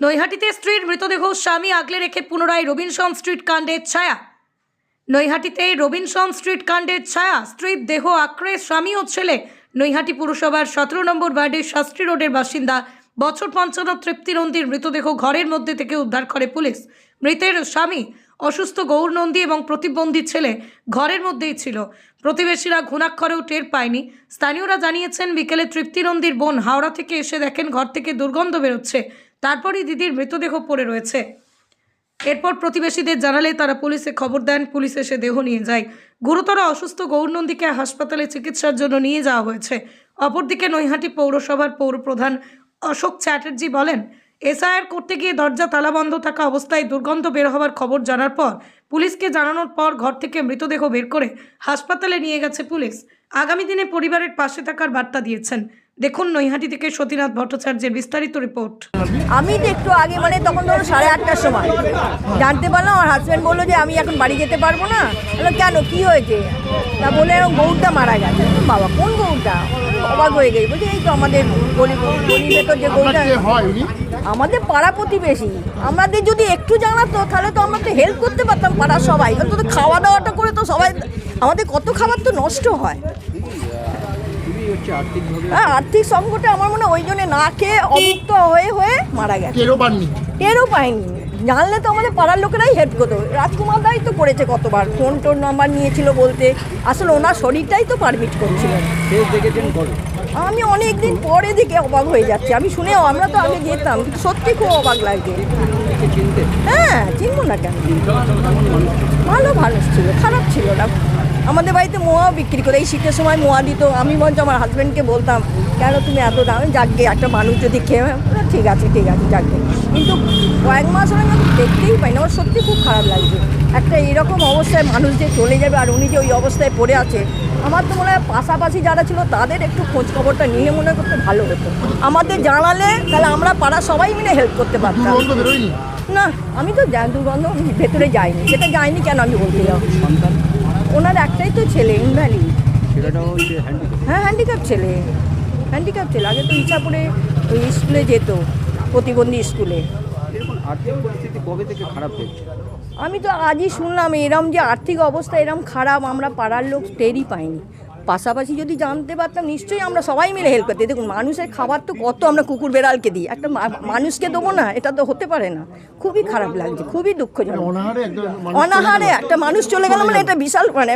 নৈহাটিতে স্ত্রীর মৃতদেহ স্বামী আগলে রেখে পুনরায় রবিনসন স্ট্রিট কাণ্ডের ছায়া। নৈহাটিতে রবিনসন স্ট্রিট কাণ্ডের ছায়া। স্ত্রীর দেহ আঁকড়ে স্বামী ও ছেলে। নৈহাটি পুরসভার সতেরো নম্বর ওয়ার্ডের শাস্ত্রী রোডের বাসিন্দা বছর পঞ্চান্ন তৃপ্তি নন্দীর মৃতদেহ ঘরের মধ্যে থেকে উদ্ধার করে পুলিশ। মৃতের স্বামী অসুস্থ গৌর নন্দী এবং প্রতিবন্ধী ছেলে ঘরের মধ্যেই ছিল। প্রতিবেশীরা ঘুণাক্ষরেও টের পায়নি। স্থানীয়রা জানিয়েছেন, বিকেলে তৃপ্তি নন্দীর বোন হাওড়া থেকে এসে দেখেন, ঘর থেকে দুর্গন্ধ বেরোচ্ছে। তারপরই দিদির মৃতদেহ পড়ে রয়েছে। এরপর প্রতিবেশীদের জানালে তারা পুলিশে খবর দেন, পুলিশ এসে দেহ নিয়ে যায়। গুরুতর অসুস্থ গৌরনন্দীকে হাসপাতালে চিকিৎসার জন্য নিয়ে যাওয়া হয়েছে। অপরদিকে নৈহাটি পৌরসভার পৌরপ্রধান অশোক চ্যাটার্জি বলেন, এসআইআর করতে গিয়ে দরজা তালা বন্ধ থাকা অবস্থায় দুর্গন্ধ বের হওয়ার খবর জানার পর পুলিশকে জানানোর পর ঘর থেকে মৃতদেহ বের করে হাসপাতালে নিয়ে গেছে পুলিশ। আগামী দিনে পরিবারের পাশে থাকার বার্তা দিয়েছেন। দেখুন নৈহাটি থেকে সতীনাথ ভট্টাচার্যের বিস্তারিত রিপোর্ট। আমি তো একটু আগে মানে তখন ধরো সাড়ে আটটার সময়। জানতে পারলাম আমার হাজব্যান্ড বলল যে আমি এখন বাড়ি যেতে পারব না। বললাম কেন? কি হয়েছে? তা বলে এরকম গৌরটা মারা গেছে। বাবা কোন গৌরটা? অবাক হয়ে গেছে। বলছি এই তো আমাদের যে গৌরটা হয় আমাদের পাড়া প্রতিবেশী। আমাদের যদি একটু জানাতো তাহলে তো আমরা তো হেল্প করতে পারতাম পাড়ার সবাই। অন্তত খাওয়া দাওয়াটা করে তো সবাই আমাদের কত খাবার তো নষ্ট হয়। হ্যাঁ আর্থিক সংকটে আমার মনে হয় ওই জন্য না খেয়ে অমুক্ত হয়ে হয়ে মারা গেছে। টেরও পাননি। টেরও পাইনি। জানলে তো আমাদের পাড়ার লোকেরাই হেল্প করতো। রাজকুমার দাই তো করেছে কতবার। ফোন টোন নাম্বার নিয়েছিল বলতে। আসলে ওনার শরীরটাই তো পারমিট করছিল। আমি অনেক দিন পরে দিকে অবাক হয়ে যাচ্ছি। আমি শুনে আমরা তো আগে যেতাম কিন্তু সত্যি খুব অবাক লাগে। হ্যাঁ চিনবো না কেন? ভালো ভালো ছিল খারাপ ছিল না। আমাদের বাড়িতে মোয়াও বিক্রি করে এই শীতের সময় মোয়া দিত। আমি বঞ্চ আমার হাজব্যান্ডকে বলতাম কেন তুমি এত দামে যাকগে? একটা মানুষ যদি খেয়ে ঠিক আছে ঠিক আছে যাকগে। কিন্তু কয়েক মাস হলে আমি দেখতেই পাই না আমার সত্যি খুব খারাপ লাগছে। একটা এরকম অবস্থায় মানুষ যে চলে যাবে আর উনি যে ওই অবস্থায় পড়ে আছে আমার তো মনে হয় পাশাপাশি যারা ছিল তাদের একটু খোঁজ খবরটা নিয়ে মনে করতে ভালো হতো। আমাদের জানালে তাহলে আমরা পাড়া সবাই মিলে হেল্প করতে পারতাম। না আমি তো দুর্গন্ধ ভেতরে যাইনি। সেটা যাইনি কেন আমি বলতে সন্তান? ওনার একটাই তো ছেলে ইনভ্যালি ছেলেটাও হচ্ছে হ্যান্ডিক্যাপ হ্যাঁ হ্যান্ডিক্যাপ ছেলে হ্যান্ডিক্যাপ ছেলে। আগে তো ইচ্ছাপুরে ওই স্কুলে যেত প্রতিবন্ধী স্কুলে। আমি তো আজই শুনলাম এরম যে আর্থিক অবস্থা এরম খারাপ আমরা পাড়ার লোক টেরই পাইনি। পাশাপাশি যদি জানতে পারতাম নিশ্চয়ই আমরা সবাই মিলে হেল্প করতে দেখুন মানুষের খাবার তো কত আমরা কুকুর বেড়ালকে দিই। একটা মা- মানুষকে দেবো না এটা তো হতে পারে না। খুবই খারাপ লাগছে খুবই দুঃখজনক। অনাহারে মানুষ একটা মানুষ চলে গেল মানে এটা বিশাল মানে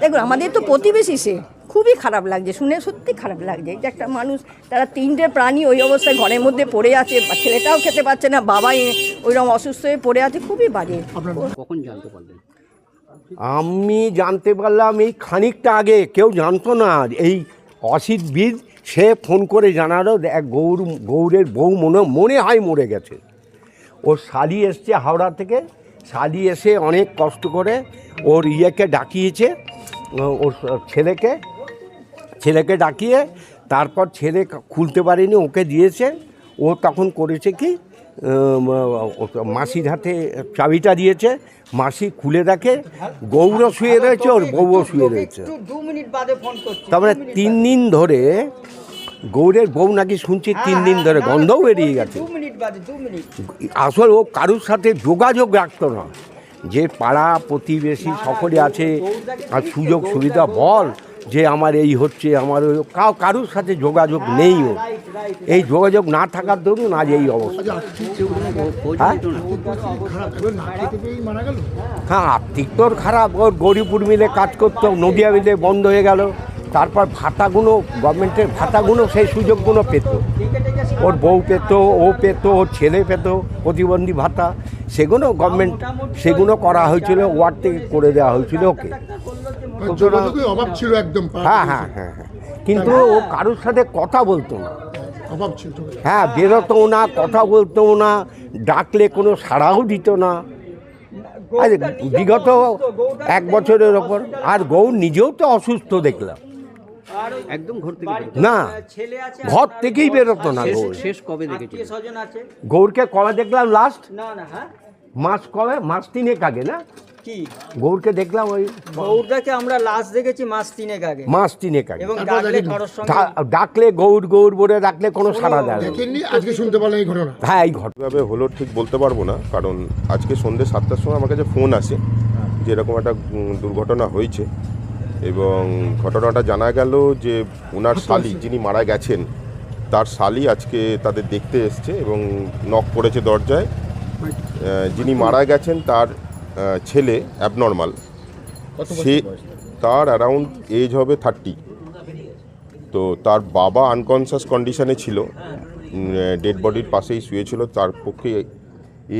দেখুন আমাদের তো প্রতিবেশী সে। খুবই খারাপ লাগছে শুনে সত্যি খারাপ লাগছে যে একটা মানুষ তারা তিনটে প্রাণী ওই অবস্থায় ঘরের মধ্যে পড়ে আছে বা ছেলেটাও খেতে পারছে না বাবাই ওইরকম অসুস্থ হয়ে পড়ে আছে খুবই বাজে। কখন জানতে পারলেন? আমি জানতে পারলাম এই খানিকটা আগে, কেউ জানতো না এই অসিত বীজ সে ফোন করে জানালো এক গৌর, গৌরের বউ মনে মনে হয় মরে গেছে। ওর শালি এসছে হাওড়া থেকে, শালি এসে অনেক কষ্ট করে ওর ইয়েকে ডাকিয়েছে ও- ওর ছেলেকে ছেলেকে ডাকিয়ে, তারপর ছেলে খুলতে পারেনি, ওকে দিয়েছে। ও তখন করেছে কি ও মাসির হাতে চাবিটা দিয়েছে মাসি খুলে দেখে গৌরও শুয়ে রয়েছে ওর বউও শুয়ে রয়েছে। তারপরে তিন দিন ধরে গৌরের বউ নাকি শুনছি তিন দিন ধরে গন্ধও বেরিয়ে গেছে। আসলে ও কারুর সাথে যোগাযোগ রাখতো না। যে পাড়া প্রতিবেশী সকলে আছে আর সুযোগ সুবিধা বল যে আমার এই হচ্ছে আমার ওই কারুর সাথে যোগাযোগ নেই ও। এই যোগাযোগ না থাকার দরুন আজ এই অবস্থা। হ্যাঁ? মারা গেল। হ্যাঁ আর্থিক তোর খারাপ ওর গরিপুর মিলে কাজ করতো নদিয়া মিলে বন্ধ হয়ে গেল। তারপর ভাতাগুলো গভর্নমেন্টের ভাতাগুলো সেই সুযোগগুলো পেত। ওর বউ পেত ও পেত ওর ছেলে পেত প্রতিবন্ধী ভাতা সেগুলো গভর্নমেন্ট সেগুলো করা হয়েছিল ওয়ার্ড থেকে করে দেওয়া হয়েছিল ওকে। যোগাযোগের অভাব ছিল একদম পাড়া হ্যাঁ হ্যাঁ হ্যাঁ হ্যাঁ। কিন্তু ও কারোর সাথে কথা বলতো না। অভাব ছিল। হ্যাঁ বেরোতো না কথা বলতো না ডাকলে কোনো সাড়াও দিত না। আর বিগত এক বছরের ওপর। আর গৌর নিজেও তো অসুস্থ দেখলাম। একদম ঘর থেকে না। ঘর থেকেই বেরোতো না গৌর শেষ কবে দেখেছিলেন গৌরকে কবে দেখলাম লাস্ট মাস কবে? মাস তিনেক আগে না? কি? গৌরকে দেখলাম ওই গৌরদাকে আমরা লাশ দেখেছি মাস তিনেক আগে। মাস তিনেক আগে। এবং ডাকলে কারোর সঙ্গে ডাকলে গৌর গৌর বলে ডাকলে কোনো সাড়া দেয় না। দেখেননি? আজকে শুনতে পারলেন এই ঘটনা। হ্যাঁ এই ঘটনা। কীভাবে হলো ঠিক বলতে পারব না কারণ আজকে সন্ধ্যে সাতটার সময় আমার কাছে ফোন আসে যে এরকম একটা দুর্ঘটনা হয়েছে এবং ঘটনাটা জানা গেল যে ওনার শালি যিনি মারা গেছেন তার শালি আজকে তাদের দেখতে এসছে এবং নখ পড়েছে দরজায়। যিনি মারা গেছেন তার ছেলে অ্যাবনর্মাল সে তার অ্যারাউন্ড এজ হবে থার্টি তো তার বাবা আনকনসিয়াস কন্ডিশনে ছিল। ডেড বডির পাশেই শুয়েছিল। তার পক্ষে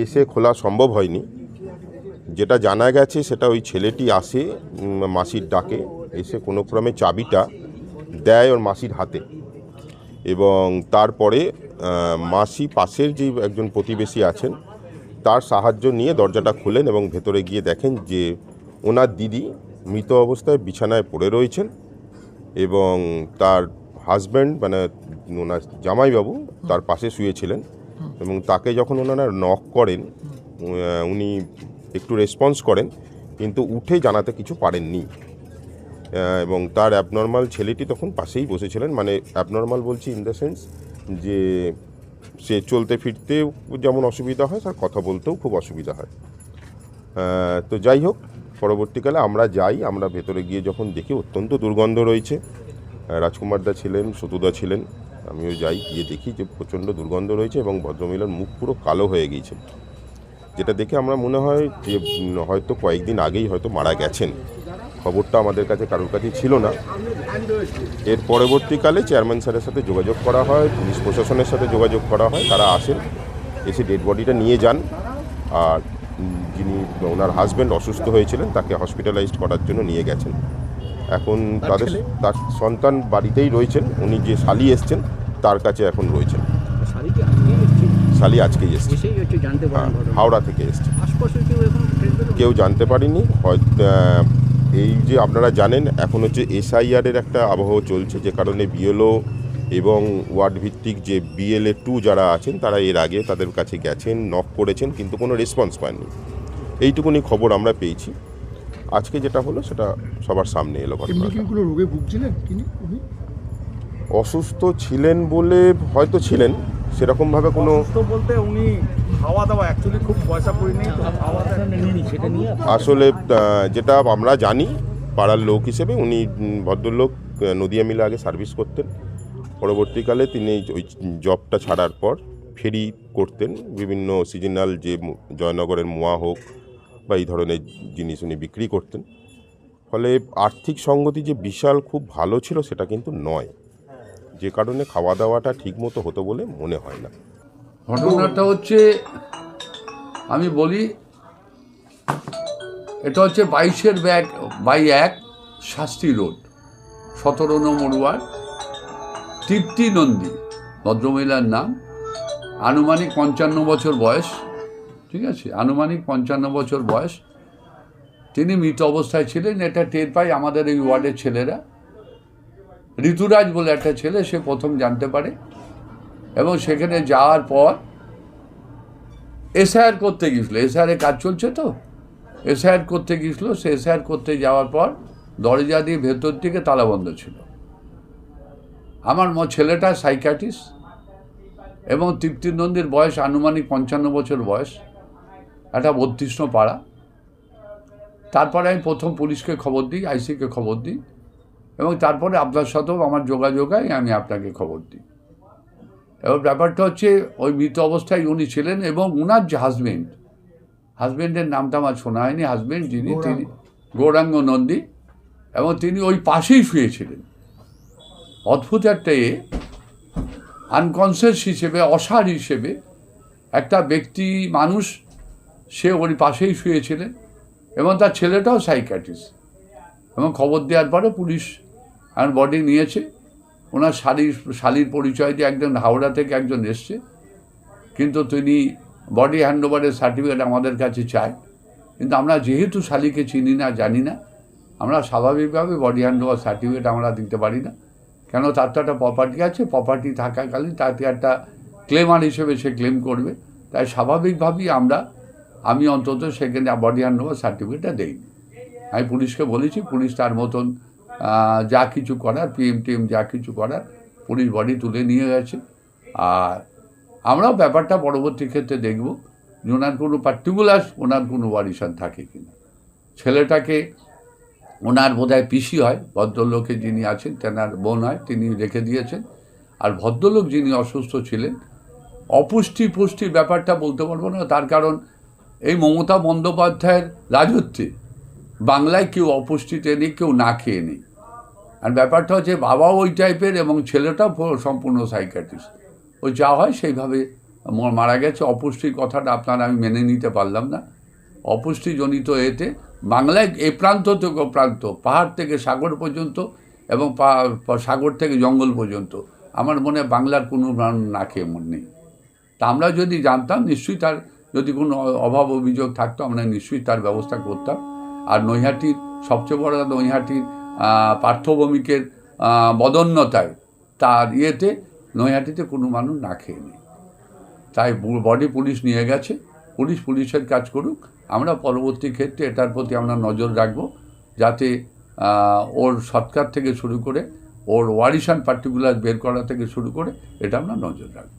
এসে খোলা সম্ভব হয়নি। যেটা জানা গেছে সেটা ওই ছেলেটি আসে মাসির ডাকে। এসে কোনো ক্রমে চাবিটা দেয় ওর মাসির হাতে। এবং তারপরে মাসি পাশের যে একজন প্রতিবেশী আছেন তার সাহায্য নিয়ে দরজাটা খুলেন এবং ভেতরে গিয়ে দেখেন যে ওনার দিদি মৃত অবস্থায় বিছানায় পড়ে রয়েছেন এবং তার হাজব্যান্ড মানে ওনার জামাইবাবু তার পাশে শুয়েছিলেন এবং তাকে যখন ওনারা নক করেন উনি একটু রেসপন্স করেন, কিন্তু উঠে জানাতে কিছু পারেননি। এবং তার অ্যাবনর্মাল ছেলেটি তখন পাশেই বসেছিলেন মানে অ্যাবনর্মাল বলছি ইন দ্য সেন্স যে সে চলতে ফিরতেও যেমন অসুবিধা হয়, তার কথা বলতেও খুব অসুবিধা হয়। তো যাই হোক, পরবর্তীকালে আমরা যাই, আমরা ভেতরে গিয়ে যখন দেখি অত্যন্ত দুর্গন্ধ রয়েছে রাজকুমারদা ছিলেন সতুদা ছিলেন, আমিও যাই, গিয়ে দেখি যে প্রচণ্ড দুর্গন্ধ রয়েছে এবং ভদ্রমহিলার মুখ পুরো কালো হয়ে গিয়েছে। যেটা দেখে আমরা মনে হয় যে হয়তো কয়েকদিন আগেই হয়তো মারা গেছেন। খবরটা আমাদের কাছে কারোর কাছেই ছিল না। এর পরবর্তীকালে চেয়ারম্যান স্যারের সাথে যোগাযোগ করা হয় পুলিশ প্রশাসনের সাথে যোগাযোগ করা হয় তারা আসেন এসে ডেড বডিটা নিয়ে যান। আর যিনি ওনার হাজব্যান্ড অসুস্থ হয়েছিলেন তাকে হসপিটালাইজড করার জন্য নিয়ে গেছেন। এখন তাদের তার সন্তান বাড়িতেই রয়েছেন উনি যে শালি এসছেন তার কাছে এখন রয়েছেন। শালি আজকেই এসছে? হ্যাঁ, হাওড়া থেকে এসছে। কেউ জানতে পারেনি হয়তো এই যে আপনারা জানেন এখন হচ্ছে এসআইআরের একটা আবহাওয়া চলছে যে কারণে বিএলও এবং ওয়ার্ড ভিত্তিক যে বিএলএ টু যারা আছেন তারা এর আগে তাদের কাছে গেছেন নক করেছেন কিন্তু কোনো রেসপন্স পাননি। এইটুকুনি খবর আমরা পেয়েছি। আজকে যেটা হলো সেটা সবার সামনে এলো রোগে ভুগছিলেন অসুস্থ ছিলেন বলে হয়তো ছিলেন সেরকমভাবে কোনো বলতে উনি আসলে যেটা আমরা জানি, পাড়ার লোক হিসেবে, উনি ভদ্রলোক নদিয়া মিলে আগে সার্ভিস করতেন। পরবর্তীকালে তিনি ওই জবটা ছাড়ার পর ফেরি করতেন। বিভিন্ন সিজনাল যে জয়নগরের মোয়া হোক বা এই ধরনের জিনিস উনি বিক্রি করতেন। ফলে আর্থিক সঙ্গতি যে বিশাল খুব ভালো ছিল, সেটা কিন্তু নয়। যে কারণে খাওয়া দাওয়াটা ঠিকমতো হতো বলে মনে হয় না। ঘটনাটা হচ্ছে আমি বলি এটা হচ্ছে বাইশের ব্যাগ বাই এক শাস্তি রোড সতেরো নম্বর ওয়ার্ড তৃপ্তি নন্দী ভদ্রমহিলার নাম আনুমানিক পঞ্চান্ন বছর বয়স ঠিক আছে? আনুমানিক পঞ্চান্ন বছর বয়স। তিনি মৃত অবস্থায় ছিলেন এটা টের পাই আমাদের এই ওয়ার্ডের ছেলেরা। ঋতুরাজ বলে একটা ছেলে সে প্রথম জানতে পারে। এবং সেখানে যাওয়ার পর এসআইআর করতে গিয়েছিল। এসআইআর কাজ চলছে তো? এসআইআর করতে গিয়েছিল। সে এসআইআর করতে যাওয়ার পর দরজা দিয়ে ভেতর দিকে তালাবন্ধ ছিল। আমার ম ছেলেটা সাইকাটিস্ট এবং তৃপ্তি নন্দীর বয়স আনুমানিক পঞ্চান্ন বছর বয়স। একটা বত্রিশ পাড়া। তারপরে আমি প্রথম পুলিশকে খবর দিই, আইসিকে খবর দিই এবং তারপরে আপনার সাথেও আমার যোগাযোগ হয়, আমি আপনাকে খবর দিই। এবার ব্যাপারটা হচ্ছে ওই মৃত অবস্থায় উনি ছিলেন এবং উনার যে হাজবেন্ড হাজবেন্ডের নামটা আমার শোনা হয়নি হাজবেন্ড যিনি তিনি গৌরাঙ্গ নন্দী এবং তিনি ওই পাশেই শুয়েছিলেন। অদ্ভুত একটা এ আনকনসিয়াস হিসেবে অসার হিসেবে একটা ব্যক্তি মানুষ সে ওর পাশেই শুয়েছিলেন এবং তার ছেলেটাও সাইকাটিস্ট এবং খবর দেওয়ার পরে পুলিশ আর বডি নিয়েছে। ওনার শালির শালির পরিচয় দিয়ে একজন হাওড়া থেকে একজন এসছে। কিন্তু তিনি বডি হ্যান্ডওভারের সার্টিফিকেট আমাদের কাছে চায়। কিন্তু আমরা যেহেতু শালিকে চিনি না, জানি না, আমরা স্বাভাবিকভাবে বডি হ্যান্ডওভার সার্টিফিকেট আমরা দিতে পারি না। কেন তার তো একটা প্রপার্টি আছে প্রপার্টি থাকাকালীন তাকে একটা ক্লেমার হিসেবে সে ক্লেম করবে। তাই স্বাভাবিকভাবেই আমরা, আমি অন্তত সেখানে বডি হ্যান্ড ওভার সার্টিফিকেটটা দেইনি। আমি পুলিশকে বলেছি, পুলিশ তার মতন যা কিছু করার পিএম টিএম যা কিছু করার, পুলিশ বডি তুলে নিয়ে গেছে। আর আমরাও ব্যাপারটা পরবর্তী ক্ষেত্রে দেখব যে ওনার কোনো পার্টিকুলার ওনার কোনো ওয়ারিশান থাকে কিনা। ছেলেটাকে ওনার বোধহয় পিসি হয়, ভদ্রলোকে যিনি আছেন, তেনার বোন হয়, তিনি রেখে দিয়েছেন। আর ভদ্রলোক যিনি অসুস্থ ছিলেন অপুষ্টি পুষ্টি ব্যাপারটা বলতে পারব না, তার কারণ এই মমতা বন্দ্যোপাধ্যায়ের রাজত্বে বাংলায় কেউ অপুষ্টিতে নেই, কেউ না খেয়ে নেই। আর ব্যাপারটা হচ্ছে বাবাও ওই টাইপের এবং ছেলেটাও সম্পূর্ণ সাইকাট্রিস্ট ওই যা হয় সেইভাবে মারা গেছে। অপুষ্টির কথাটা আপনার আমি মেনে নিতে পারলাম না। অপুষ্টিজনিত এতে বাংলায় এ প্রান্ত থেকে ও প্রান্ত, পাহাড় থেকে সাগর পর্যন্ত এবং সাগর থেকে জঙ্গল পর্যন্ত। আমার মনে বাংলার কোনো না খেয়ে মন নেই। তা আমরা যদি জানতাম, নিশ্চয়ই তার যদি কোনো অভাব অভিযোগ থাকতো, আমরা নিশ্চয়ই তার ব্যবস্থা করতাম। আর নৈহাটির, সবচেয়ে বড় নৈহাটির পার্থভূমিকের বদন্যতায় তার ইয়েতে নৈহাটিতে কোনো মানুষ না খেয়ে নেই। তাই বডি পুলিশ নিয়ে গেছে। পুলিশ পুলিশের কাজ করুক। আমরা পরবর্তী ক্ষেত্রে এটার প্রতি আমরা নজর রাখব যাতে ওর সৎকার থেকে শুরু করে, ওর ওয়ারিশান পার্টিকুলার বের করা থেকে শুরু করে, এটা আমরা নজর রাখব।